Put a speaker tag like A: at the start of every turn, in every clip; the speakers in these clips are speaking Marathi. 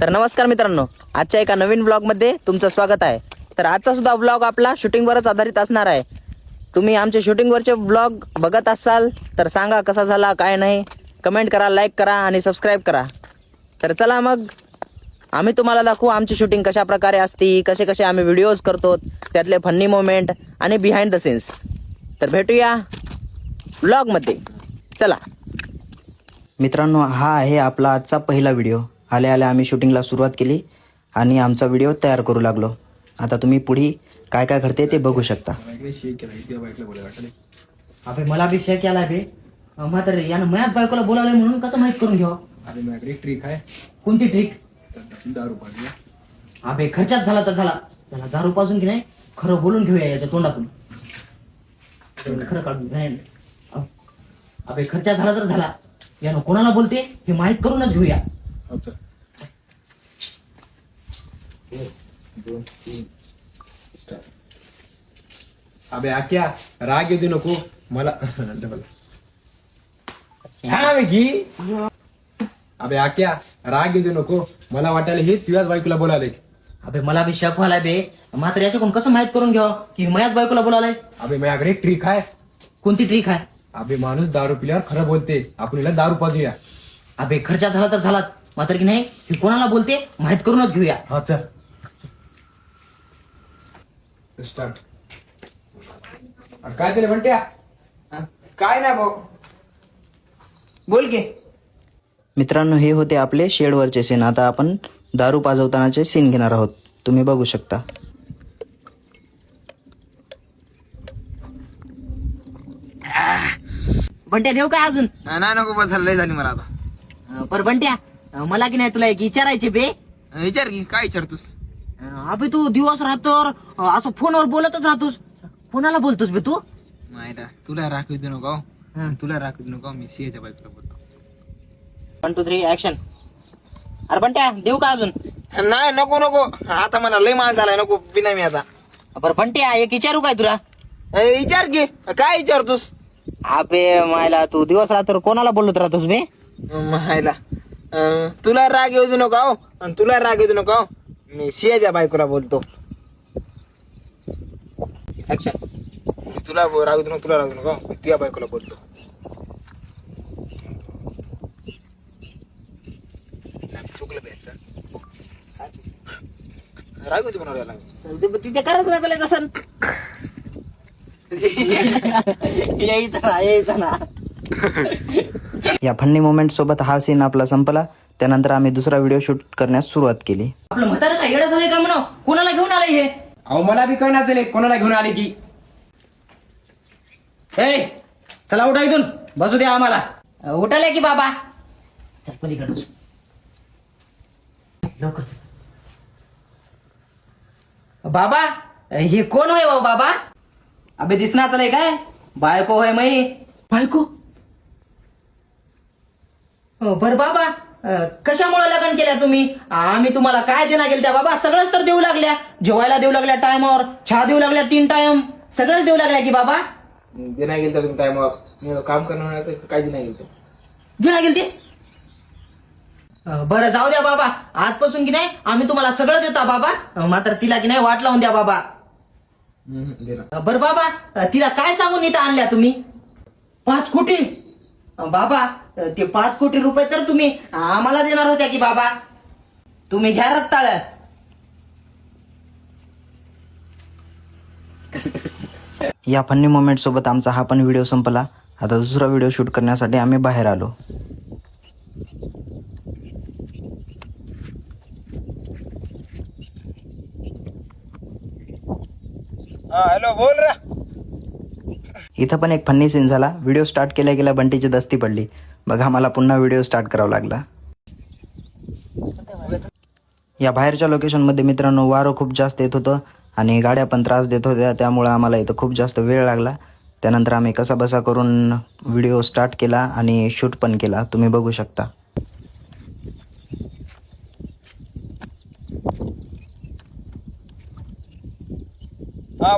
A: तर नमस्कार मित्रांनो आजच्या एका नवीन ब्लॉगमध्ये तुमचं स्वागत आहे. तर आजचा सुद्धा ब्लॉग आपला शूटिंगवरच आधारित असणार आहे. तुम्ही आमचे शूटिंगवरचे ब्लॉग बघत असाल तर सांगा कसा झाला काय नाही. कमेंट करा लाईक करा आणि सबस्क्राईब करा. तर चला मग आम्ही तुम्हाला दाखवू आमची शूटिंग कशा प्रकारे असती कसे कसे आम्ही व्हिडिओज करतो त्यातले फन्नी मोमेंट आणि बिहाइंड द सीन्स तर भेटूया ब्लॉगमध्ये चला. मित्रांनो हा आहे आपला आजचा पहिला व्हिडिओ आल्या आल्या आम्ही शूटिंगला सुरुवात केली आणि आमचा व्हिडिओ तयार करू लागलो. आता तुम्ही पुढे काय काय घडते ते बघू शकता. अबे मला बी शेक याला बे. मात्र यानं मयाच बायकोला बोलावलंय म्हणून कसं माहीत करून घ्यावं?
B: अरे माझ्याकडे एक ट्रिक आहे.
A: कोणती ट्रिक
B: दारू पाहिजे
A: अबे खर्चात झाला तर झाला. त्याला दारू पाजून की नाही खरं बोलून घेऊया याच्या तोंडातून. खरं काढून नाही. अबे खर्चात झाला तर झाला. यानं कोणाला बोलते हे माहीत करूनच घेऊया.
B: अच्छा दोन तीन. स्टार्ट अबे आक्या राग येऊ दे नको. मला डबल. हा अबे आक्या राग येऊ दे नको. मला वाटायला हे तुझ्याच बायकोला बोलाले.
A: अबे मला बी शक व्हायला बे. मात्र याच्याकडून कसं माहीत करून घ्यावं की मयाच बायकोला बोलावलंय?
B: अबे माझ्याकडे एक ट्रिक आहे.
A: कोणती ट्रिक आहे?
B: अबे माणूस दारू पिल्यावर खरं बोलते. आपण हिला दारू पाजूया.
A: अबे खर्चा झाला तर झाला मात्र की नाही हे कोणाला बोलते माहीत करूनच घेऊया.
B: हा चल. स्टार्ट काय झालं म्हणत्या काय नाही भाऊ.
A: बोल के. मित्रांनो हे होते आपले शेडवरचे सीन आता आपण दारू पाजवतानाचे सीन घेणार आहोत. तुम्ही बघू शकता. बंट्या देऊ काय अजून?
C: नाही नको बस झालं, लय झाली मला आता.
A: पर बंट्या मला की नाही तुला एक विचारायचे बे?
C: विचार की काय विचारतोस?
A: अं, अबे तू दिवस राहतोर अं, असं फोनवर बोलतच राहतोस. कोणाला बोलतोस बे तू?
C: नाही रा तुला राखू देऊ नको.
A: हं.
C: तुला राखू देऊ नको मी सिंहच्या बायकोला बोलतो.
A: वन टू थ्री ऍक्शन अरे बंट्या देऊ का अजून?
C: नाही नको नको. आता मला लय मान झालाय नको बिना मी आता.
A: बरं बंट्या एक विचारू काय तुला?
C: ए, विचार की काय विचारतोस?
A: अबे मायला तू दिवस रात्र कोणाला बोलत राहतोस बे?
C: मायला. अं, तुला राग येऊ देऊ नको आणि तुला राग येऊ देऊ नको मी सिंहच्या बायकोला बोलतो. ऍक्शन तुला बो- राग देऊ नको तुला राग देऊ नको मी तुझ्या बायकोला बोलतो. चुकलं राग होती
A: ते- तिथे करत राहतले तसं यायचं ना यायचं ना. या फन्नी मोमेंट सोबत हा सीन आपला संपला. त्यानंतर आम्ही दुसरा व्हिडिओ शूट करण्यास सुरुवात केली. आपलं म्हातारं काय येडं झालंय का म्हणा कोणाला घेऊन आलंय हे?
B: अहो मला बी कळणार झाले कोणाला घेऊन आले की
A: ए चला उठा इथून. बसू द्या आम्हाला. उठाले की बाबा. चल पलीकडे बसू. लवकर चल. बाबा हे कोण होय भाऊ बाबा? अबे दिसणार चालय काय? बायको होय मई बायको? बर बाबा. कशामुळे लग्न केल्या तुम्ही? आम्ही तुम्हाला काय देणार गेल त्या बाबा? सगळंच तर देऊ लागल्या. जेवायला देऊ लागल्या टायमावर. चहा देऊ लागल्या तीन टाइम सगळंच देऊ लागल्या की बाबा?
C: दे नाही गेलं तुम्ही टायमावर. काम करणार काय दे नाही गेलं
A: जुना गेलतीस बरं जाऊ द्या बाबा. आजपासून की नाही आम्ही तुम्हाला सगळं देता बाबा. मात्र तिला की नाही वाट लावून द्या बाबा. बरं बाबा तिला काय सांगून इथं आणल्या तुम्ही? पाच कोटी. अं, बाबा ते पाच कोटी रुपये तर तुम्ही आम्हाला देणार होत्या की बाबा. तुम्ही घ्या रत्ताळ. या फन्नी मोमेंट सोबत आमचा हा पण व्हिडिओ संपला. आता दुसरा व्हिडिओ शूट करण्यासाठी आम्ही बाहेर आलो.
C: हा हॅलो बोल रा.
A: इथं पण एक फन्नी सीन झाला. व्हिडिओ स्टार्ट केल्या गेल्या बंटीची दस्ती पडली. बघा मला पुन्हा व्हिडिओ स्टार्ट करावा लागला. या बाहेरच्या लोकेशनमध्ये मित्रांनो वारं खूप जास्त येत होतं आणि गाड्या पण त्रास देत होत्या. त्यामुळं आम्हाला इथं खूप जास्त वेळ लागला. त्यानंतर आम्ही कसाबसा करून व्हिडिओ स्टार्ट केला आणि शूट पण केला. तुम्ही बघू शकता.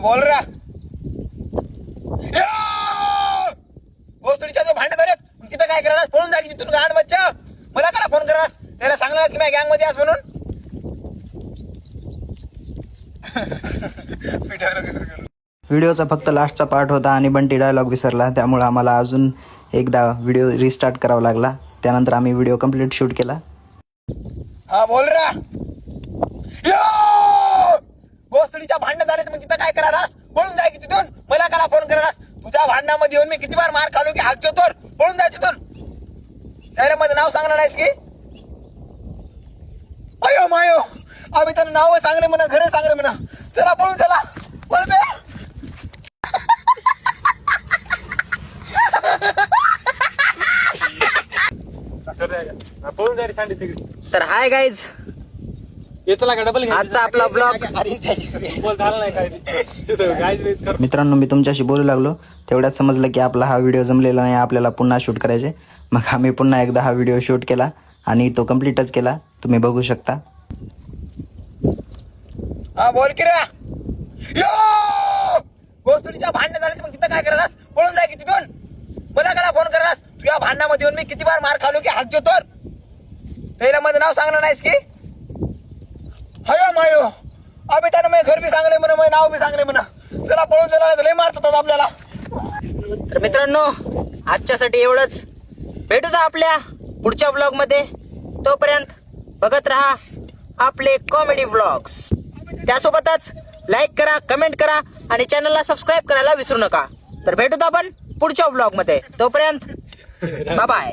C: बोल रा भोसडीच्या जो भांडत आले तिथं काय करणार? पळून तिथून गाण मला करा फोन करा त्याला सांगणार की माझ्या गँगमध्ये आज म्हणून.
A: व्हिडिओचा फक्त लास्टचा पार्ट होता आणि बंटी डायलॉग विसरला. त्यामुळे आम्हाला अजून एकदा व्हिडिओ रिस्टार्ट करावा लागला. त्यानंतर आम्ही व्हिडिओ कंप्लीट शूट केला.
C: हा बोल रा. यो! गोसडीच्या भांडण तर मग तिथं काय करारास पळून जाय की तिथून. मला काला फोन करारास तुझ्या भांडणामध्ये येऊन मी किती बार मार खालो की हाकतो तर पळून जाय तिथून. डायरेक्ट माझं नाव सांगणार नाहीस की? अयो मायो आम्ही त्यांना नाव सांगले म्हणा घरे सांगले म्हणा. चला पळून चला.
A: तर हाय गाईज
B: डबल
A: आजचा आपला ब्लॉग
C: अरे
A: मित्रांनो मी तुमच्याशी बोलू लागलो. तेवढ्यात समजलं की आपला हा व्हिडिओ जमलेला नाही आपल्याला पुन्हा शूट करायचे. मग आम्ही पुन्हा एकदा हा व्हिडिओ शूट केला आणि तो कम्प्लीटच केला. तुम्ही बघू शकता.
C: बोल की रे. यो! गोसडीच्या भांडण झाले तर मग तिथं काय करारास पळून जाय की तिथून. मला काला फोन करारास तुझ्या भांडणामध्ये येऊन मी किती बार मार खालो की हाकतो तर त्याला मध्ये नाव सांगणार नाहीस की? हयो मायो. अबे त्यानं मी घर बी सांगले म्हणा मी नाव बी सांगले म्हणा चला पळून चला लय मारतात आपल्याला.
A: तर मित्रांनो आजच्यासाठी एवढंच. भेटू दा आपल्या पुढच्या व्लॉगमध्ये. तोपर्यंत बघत राहा आपले कॉमेडी व्लॉग्स त्यासोबतच लाईक करा कमेंट करा आणि चॅनलला सबस्क्राईब करायला विसरू नका. तर भेटू आपण पुढच्या व्लॉगमध्ये. तोपर्यंत बाय